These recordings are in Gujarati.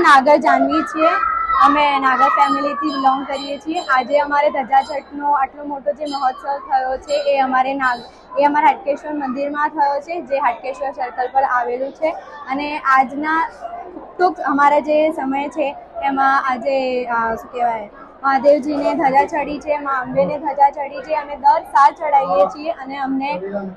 નામ નાગર જાનવી છીએ. અમે નાગર ફેમિલીથી બિલોંગ કરીએ છીએ. આજે અમારે ધજા છઠનો આટલો મોટો જે મહોત્સવ થયો છે, એ અમારે નાગ, એ અમારા હાટકેશ્વર મંદિરમાં થયો છે, જે હાટકેશ્વર સર્કલ પર આવેલું છે. અને આજના ટૂંક અમારા જે સમય છે, એમાં આજે શું કહેવાય મહાદેવજીને ધજા ચડી છે, મા અંબેને ધજા ચડી છે, અમે દર સાલ ચડાવીએ છીએ અને અમને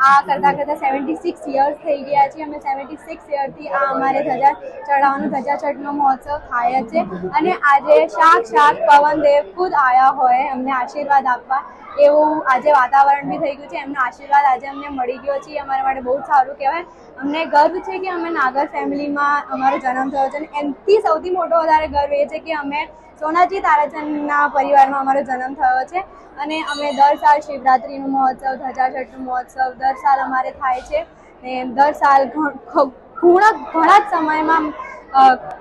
આ કરતાં કરતાં સેવન્ટી સિક્સ યર્સ થઈ ગયા છે. અમે સેવન્ટી સિક્સ યરથી આ અમારે ધજા ચડાવવાનો, ધજા ચડનો મહોત્સવ થાય છે અને આજે શાક શાક પવનદેવ ખુદ આવ્યા હોય, અમને આશીર્વાદ આપવા એવું આજે વાતાવરણ બી થઈ ગયું છે. એમનો આશીર્વાદ આજે અમને મળી ગયો છે. અમારા માટે બહુ સારું કહેવાય. અમને ગર્વ છે કે અમે નાગર ફેમિલીમાં અમારો જન્મ થયો છે અને એનાથી સૌથી મોટો વધારે ગર્વ એ છે કે અમે સોનાજી તારાચંદના પરિવારમાં અમારો જન્મ થયો છે અને અમે દર સાલ શિવરાત્રિનું મહોત્સવ ધજાછઠનું મહોત્સવ દર સાલ અમારે થાય છે. ને દર સાલ ઘણા ઘણા જ સમયમાં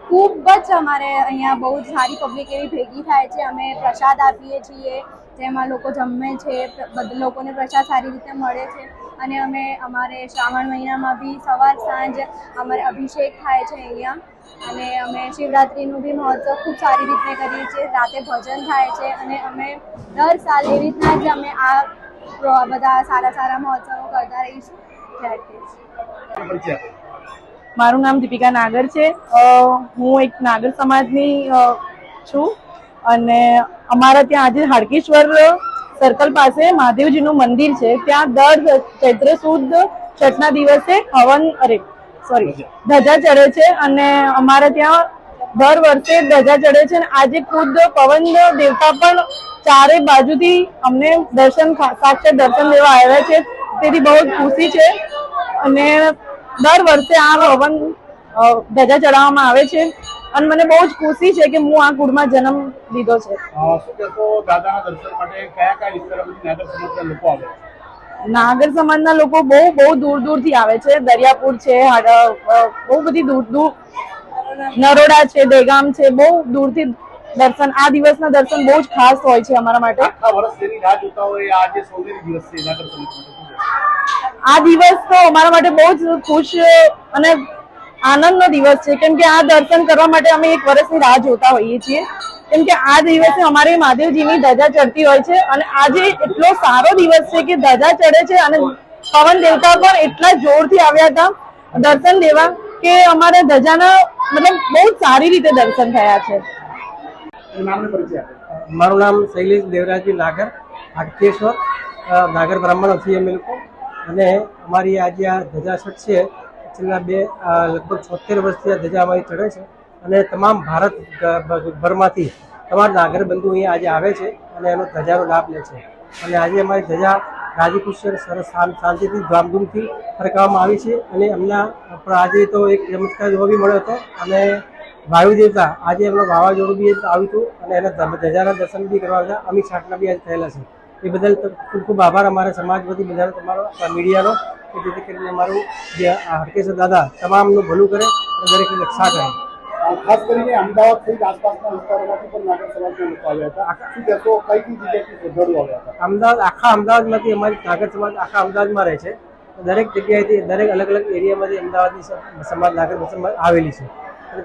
ખૂબ જ અમારે અહીંયા બહુ જ સારી પબ્લિક એવી ભેગી થાય છે. અમે પ્રસાદ આપીએ છીએ, જેમાં લોકો જમે છે બધા, લોકોને પ્રસાદ સારી રીતે મળે છે. અને અમે અમારે શ્રાવણ મહિનામાં બી સવાર સાંજ અમારે અભિષેક થાય છે અહીંયા. અને અમે શિવરાત્રિનું બી મહોત્સવ ખૂબ સારી રીતે કરીએ છીએ. રાતે ભજન થાય છે અને અમે દર સાલ એવી રીતના જ અમે આ બધા સારા સારા મહોત્સવો કરતા રહીશું. મારું નામ દીપિકા નાગર છે. હું એક નાગર સમાજની છું. અને અમારા ત્યાં આજે હાડકેશ્વર સર્કલ પાસે મહાદેવજીનું મંદિર છે. ત્યાં દર ચૈત્ર સુદ છઠના દિવસે હવન અરે સોરી ધજા ચડે છે અને અમારે ત્યાં દર વર્ષે ધજા ચડે છે અને આજે ખુદ પવન દેવતા પણ ચારે બાજુથી અમને દર્શન સાક્ષાત દર્શન લેવા આવ્યા છે. તેથી બહુ ખુશી છે. અને દર વર્ષે આ હવન ધજા ચડાવવામાં આવે છે. અને મને બહુ જ ખુશી છે કે હું આ કુળમાં જન્મ લીધો છે. શું કહેશો? દાદાના દર્શન માટે કયા કયા વિસ્તારમાંથી લોકો આવે? છે નાગર સમાજના લોકો બહુ બહુ દૂર દૂરથી આવે છે. દરિયાપુર છે બહુ બધી દૂર દૂર નરોડા છે દેગામ છે બહુ દૂરથી દર્શન આ દિવસના દર્શન બહુ જ ખાસ હોય છે અમારા માટે? આ દિવસ તો અમારા માટે બહુ જ ખુશ અને આનંદનો દિવસ છે. કેમ કે આ દર્શન કરવા માટે અમે એક વર્ષની રાહ જોતા હોઈએ છીએ. કેમ કે આ દિવસે અમારે મહાદેવજીની ધજા ચડતી હોય છે અને આજે એટલો સારો દિવસ છે કે ધજા ચડે છે અને પવન દેવતા પણ એટલા જોરથી આવ્યા હતા. દર્શન દેવા કે અમારે ધજાના મતલબ બહુ સારી રીતે દર્શન થયા છે. મારું નામ શૈલેષ દેવરાજી નાગર હાટકેશ્વર નાગર બ્રાહ્મણ છીએ અમે લોકો. અને અમારી આજે આ ધજા છે છેલ્લા બે લગભગ છોતેર વર્ષથી આ ધજા અમારી ચડે છે. અને તમામ ભારત ભરમાંથી તમારા નાગરબંધુ અહીંયા આજે આવે છે અને એનો ધજાનો લાભ લે છે. અને આજે અમારી ધજા રાજી ખુશી સરસ શાંત- શાંતિથી, ધામધૂમથી ફરકાવવામાં આવી છે અને એમના આજે તો એક ચમત્કાર જોવા બી મળ્યો હતો. અને વાયુ દેવતા, આજે એમનું વાવાઝોડું બી આવ્યું હતું અને એના ધજાના દર્શન બી કરવા હતા અમિત શાટના બી આજે થયેલા છે. એ બદલ ખૂબ ખૂબ આભાર અમારા સમાજ વતી, બધાનો તમારો મીડિયાનો, કે જેથી કરીને અમારું જે હરકેશ્વર દાદા તમામનું ભલું કરે અને દરેકને રક્ષા કરે. ખાસ કરીને અમદાવાદ સહિત આસપાસના વિસ્તારોમાંથી પણ નાગર સમાજના લોકો આવ્યા હતા. શું કહેશો કઈ કઈ જગ્યાથી શ્રદ્ધાળુ આવ્યા હતા? અમદાવાદ આખા અમદાવાદમાંથી અમારી નાગર સમાજ આખા અમદાવાદમાં રહે છે. દરેક જગ્યાએથી દરેક અલગ અલગ એરિયામાંથી અમદાવાદની સમાજ નાગર સમાજ આવેલી છે.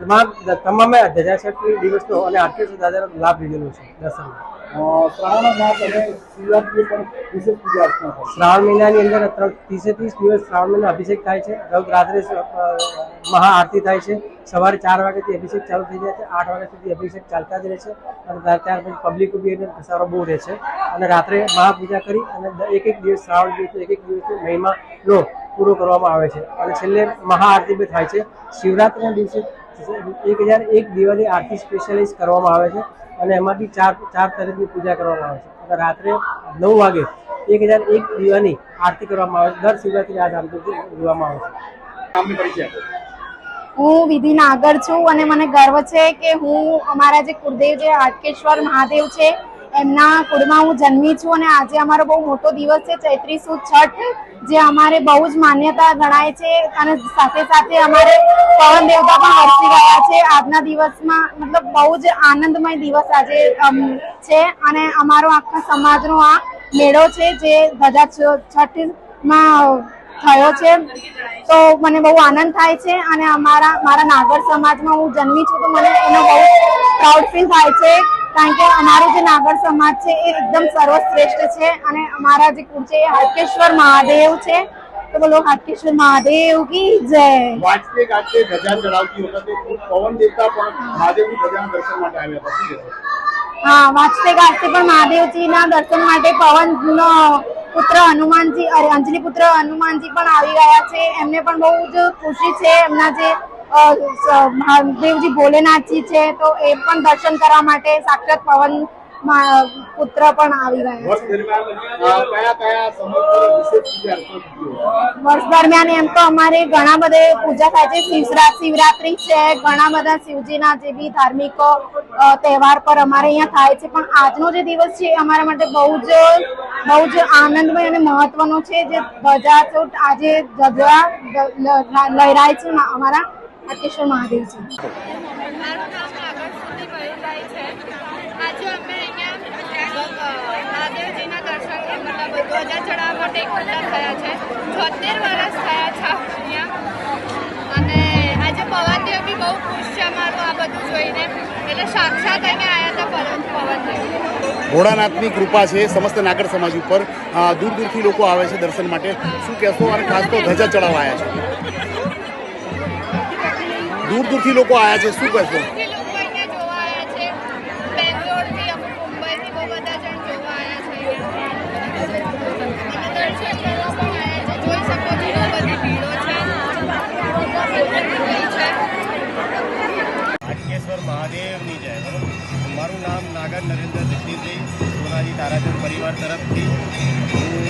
તમામ તમામે ધજાશક્તિ દિવસનો અને આઠસો દાદાનો લાભ લીધેલો છે. દર્શનમાં શ્રાવણ મહિનાની અંદર ત્રીસે ત્રીસ દિવસ શ્રાવણ મહિના અભિષેક થાય છે. રાત્રે મહાઆરતી થાય છે. સવારે ચાર વાગ્યાથી અભિષેક ચાલુ થઈ જાય છે. આઠ વાગ્યા સુધી અભિષેક ચાલતા જ રહે છે. અને ત્યાર પછી પબ્લિક બી એને ઘસારો બહુ રહે છે. અને રાત્રે મહાપૂજા કરી અને એક એક દિવસ શ્રાવણ દિવસ એક એક દિવસનો મહિમાનો પૂરો કરવામાં આવે છે. અને છેલ્લે મહાઆરતી બી થાય છે. શિવરાત્રિના દિવસે એક હજાર એક દિવાળી આરતી સ્પેશિયલાઇઝ કરવામાં આવે છે. અને એમાં બી ચાર ચાર તારીખની પૂજા કરવામાં આવે છે. અને રાત્રે નવ વાગે એક હજાર એક દીવાની આરતી કરવામાં આવે છે. દર શિવરાત્રી આ ધામધૂમથી ઉજવવામાં આવે છે. નામની પરિચય આપો. હું વિધિ નાગર છું અને મને ગર્વ છે કે હું અમારા જે કુળદેવ જે હાટકેશ્વર મહાદેવ છે એમના કુળમાં હું જન્મી છું અને આજે અમારો બહુ મોટો દિવસ છે, ચૈત્રી સુદ છઠ, જે અમારે બહુ જ માન્યતા ગણાય છે અને સાથે સાથે અમારે પવન દેવતા પણ વરસી ગયા છે. આજના દિવસમાં મતલબ બહુ જ આનંદમય દિવસ આજે છે અને અમારો આખા સમાજનો આ મેળો છે જે ધજા છઠમાં થયો છે. તો મને બહુ આનંદ થાય છે અને અમારા, મારા નાગર સમાજમાં હું જન્મી છું તો મને એનો બહુ પ્રાઉડ ફીલ થાય છે. કારણ કે અમારો જે નાગર સમાજ છે એ એકદમ સર્વશ્રેષ્ઠ છે અને અમારા જે કુળ છે એ હાટકેશ્વર મહાદેવ છે. તો બોલો હાટકેશ્વર મહાદેવ કી જય. વાંચતે ગાતે ધજા ચડાવતી વખતે પવન દેવતા પણ મહાદેવની ધજાના દર્શન માટે આવ્યા હતા. હા વાંચતે ગાજતે પણ મહાદેવજીના દર્શન માટે પવન પુત્ર હનુમાનજી અરે અંજલિ પુત્ર હનુમાનજી પણ આવી ગયા છે. એમને પણ બહુ જ ખુશી છે. એમના જે મહાદેવજી ભોલેનાથજી છે, તો એ પણ દર્શન કરવા માટે સાક્ષાત પવન પુત્ર પણ આવી ગયા વર્ષ દરમિયાન એમ તો અમારે ઘણા બધે પૂજા થાય છે. શિવરા, શિવરાત્રી છે, ઘણા બધા શિવજીના જે બી ધાર્મિક તહેવાર પર અમારે અહીંયા થાય છે. પણ આજનો જે દિવસ છે અમારા માટે બહુ જ બહુ જ આનંદમય અને મહત્વનો છે. જે ધજા આજે ધજા લહેરાય છે અમારા હાટકેશ્વર મહાદેવ છે મારું નામ નાગર સુધી છે. આજે અમે અહીંયા મહાદેવજીના દર્શન મતલબ ધ્વજા ચડાવવા માટે એકઠા થયા છે. છોતેર વર્ષ થયા છે અહીંયા. અને આજે પવનદેવ બી બહુ ખુશ છે અમારું આ બધું જોઈને. એટલે સાક્ષાત અહીંયા આવ્યા હતા પવનદેવ ભોળાનાથની કૃપા છે સમસ્ત નાગર સમાજ ઉપર. દૂર દૂરથી લોકો આવે છે દર્શન માટે. શું કહેશો? અને ખાસ તો ધજા ચડાવવા આવ્યા છે. દૂર દૂરથી લોકો આવ્યા છે. શું કહેશો મહાદેવની જય બરોબર? મારું નામ નાગર નરેન્દ્ર જગદીશભાઈ સોનાજી તારાચંદ પરિવાર તરફથી. હું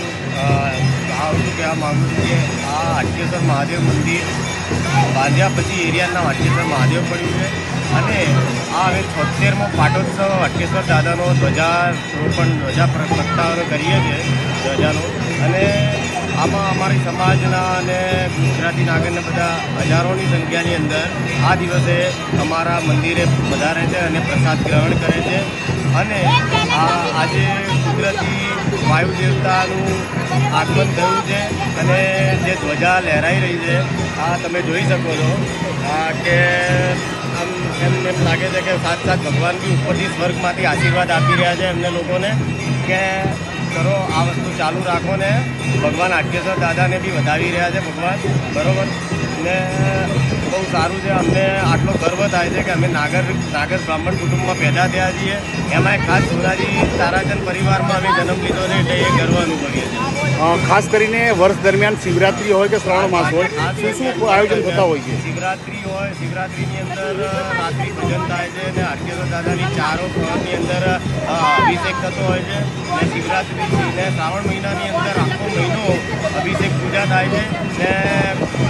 આવું કહેવા માગું છું કે આ અટકેશ્વર મહાદેવ મંદિર બાંધ્યા પછી એરિયાના વાટકેશ્વર મહાદેવ પડ્યું છે. અને આ હવે છોતેરમો પાટોત્સવ વાટકેશ્વર દાદાનો ધ્વજા રોપણ ધ્વજા પ્ર- પ્રગટાવવાનો કરીએ છીએ, ધ્વજાનો. અને આમાં અમારી સમાજના અને ગુજરાતી નાગરને બધા હજારોની સંખ્યાની અંદર આ દિવસે અમારા મંદિરે વધારે છે અને પ્રસાદ ગ્રહણ કરે છે. અને આ આજે કુદરતી વાયુ દેવતાનું આગમન થયું છે અને જે ધ્વજા લહેરાઈ રહી છે, આ તમે જોઈ શકો છો. કે આમ એમ એમ લાગે છે કે સાત સાત ભગવાન બી ઉપરથી સ્વર્ગમાંથી આશીર્વાદ આપી રહ્યા છે એમને લોકોને કે કરો આ વસ્તુ ચાલુ રાખો ને. ભગવાન આટકેશ્વર દાદાને બી વધાવી રહ્યા છે ભગવાન બરાબર? ને બહુ સારું છે અમને આટલો ગર્વ થાય છે કે અમે નાગર નાગર બ્રાહ્મણ કુટુંબમાં પેદા થયા છીએ. એમાંય ખાસ સોનાજી તારાચંદ પરિવારમાં અમે જન્મ લીધો છે એટલે એ ગર્વ અનુભવીએ છીએ. ખાસ કરીને વર્ષ દરમિયાન શિવરાત્રી હોય કે શ્રાવણ માસ હોય શું શું આયોજન થતા હોય છે? શિવરાત્રી હોય શિવરાત્રીની અંદર રાત્રિ ભજન થાય છે અને હાટકેશ્વર દાદાની ચારો પ્રહરની અંદર અભિષેક થતો હોય છે. અને શિવરાત્રી ને શ્રાવણ મહિનાની અંદર આખો મહિનો અભિષેક પૂજા થાય છે ને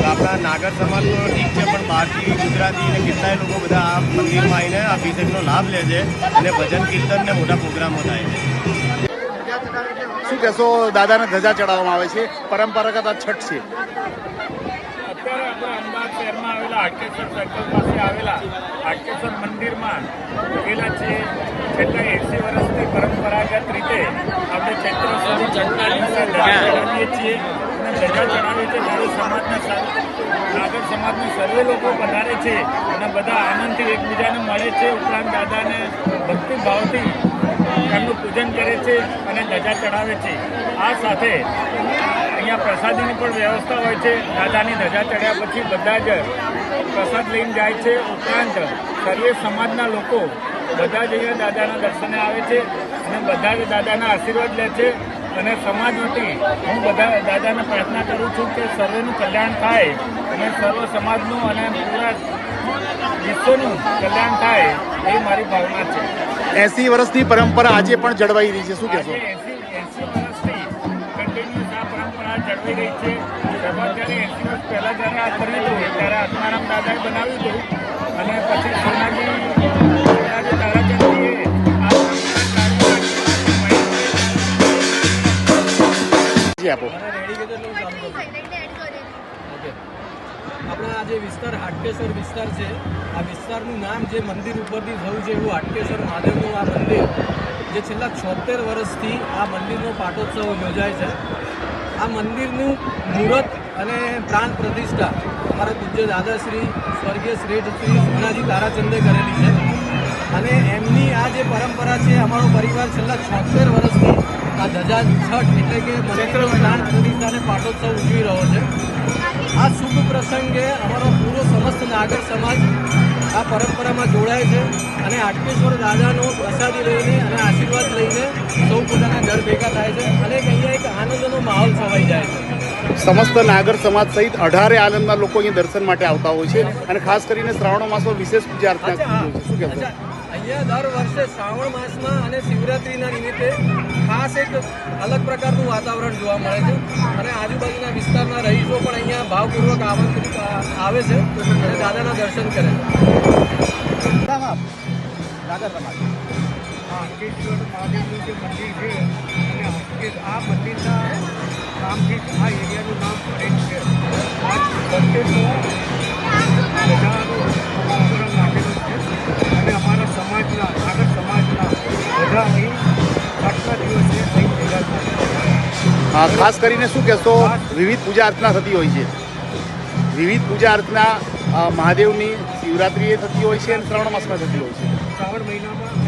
આપણા નાગર સમાજ તો ઠીક છે, પણ બહારથી ગુજરાતી અને કેટલાય લોકો બધા આ મંદિરમાં આવીને અભિષેકનો લાભ લે છે અને ભજન કીર્તન ને મોટા પ્રોગ્રામો થાય છે. શું કહેશો? દાદાને ધજા ચડાવવામાં આવે છે. પરંપરાગત આ છઠ છે. શહેરમાં આવેલા હાટકેશ્વર સર્કલ પાસે આવેલા હાટકેશ્વર મંદિરમાં ઉભેલા છે છેલ્લા એંસી વર્ષથી પરંપરાગત રીતે આપણે ચૈત્ર સુધી દિવસે છીએ. અને ધજા ચડાવીએ છીએ નાગર સમાજના નાગર સમાજના સર્વે લોકો પધારે છે અને બધા આનંદથી એકબીજાને મળે છે. ઉપરાંત દાદાને ભક્તિભાવથી એમનું પૂજન કરે છે અને ધજા ચડાવે છે. આ સાથે અહીંયા પ્રસાદીની પણ વ્યવસ્થા હોય છે. દાદાની ધજા ચડ્યા પછી બધા જ પ્રસાદ લઈને જાય છે. ઉપરાંત સર્વે સમાજના લોકો બધા જ અહીંયા દાદાના દર્શને આવે છે અને બધા જ દાદાના આશીર્વાદ લે છે. અને સમાજ વતી હું બધા દાદાને પ્રાર્થના કરું છું કે સર્વેનું કલ્યાણ થાય અને સર્વ સમાજનું અને પૂરા વિશ્વનું કલ્યાણ થાય એ મારી ભાવના છે. એસી વર્ષની પરંપરા આજે પણ જળવાઈ રહી છે. શું કહેશો? એસી જળવાઈ રહી છે. એમાં જ્યારે એસી પહેલાં જ્યારે આ કર્યું હતું ત્યારે આત્મારામ દાદાએ બનાવ્યું હતું. અને પછી સોનાજી આપણા આ જે વિસ્તાર હાટકેશ્વર વિસ્તાર છે આ વિસ્તારનું નામ જે મંદિર ઉપરથી થયું છે એવું હાટકેશ્વર મહાદેવનું આ મંદિર જે છેલ્લા છોતેર વર્ષથી આ મંદિરનો પાટોત્સવ યોજાય છે. આ મંદિરનું મુહૂર્ત અને પ્રાણ પ્રતિષ્ઠા અમારા પૂજ્ય દાદાશ્રી, સ્વર્ગીય શ્રેષ્ઠ શ્રી સોનાજી તારાચંદે કરેલી છે. અને એમની આ જે પરંપરા છે, અમારો પરિવાર છેલ્લા છોતેર વર્ષથી આ ધજા છઠ એટલે કે મંદિરનો પ્રાણ પ્રતિષ્ઠા પાટોત્સવ ઉજવી રહ્યો છે. આ શુભ પ્રસંગે અમારો પૂરો સમસ્ત નાગર સમાજ આ પરંપરામાં જોડાય છે અને આટકેશ્વર દાદાનો પ્રસાદી લઈને અને આશીર્વાદ લઈને સૌ પોતાના ઘર ભેગા થાય છે અને અહીંયા એક આનંદનો માહોલ છવાઈ જાય છે. સમસ્ત નાગર સમાજ સહિત અઢારે આનંદના લોકો અહીં દર્શન માટે આવતા હોય છે અને ખાસ કરીને શ્રાવણ માસમાં વિશેષ પૂજા અર્ચના. શું કહેવાય અહીંયા દર વર્ષે શ્રાવણ માસમાં અને શિવરાત્રિના નિમિત્તે ખાસ એક અલગ પ્રકારનું વાતાવરણ જોવા મળે છે. અને આજુબાજુના વિસ્તારના રહીશો પણ અહીંયા ભાવપૂર્વક આમંત્રિત આવે છે અને દાદાના દર્શન કરે છે. આ હાટકેશ્વર મહાદેવનું જે મંદિર છે આ મંદિરના નામથી આ એરિયાનું નામ પડે છે. આ ખાસ કરીને શું કહેશો, વિવિધ પૂજા અર્ચના થતી હોય છે. વિવિધ પૂજા અર્ચના મહાદેવની શિવરાત્રિએ થતી હોય છે અને શ્રાવણ માસમાં થતી હોય છે. શ્રાવણ મહિનામાં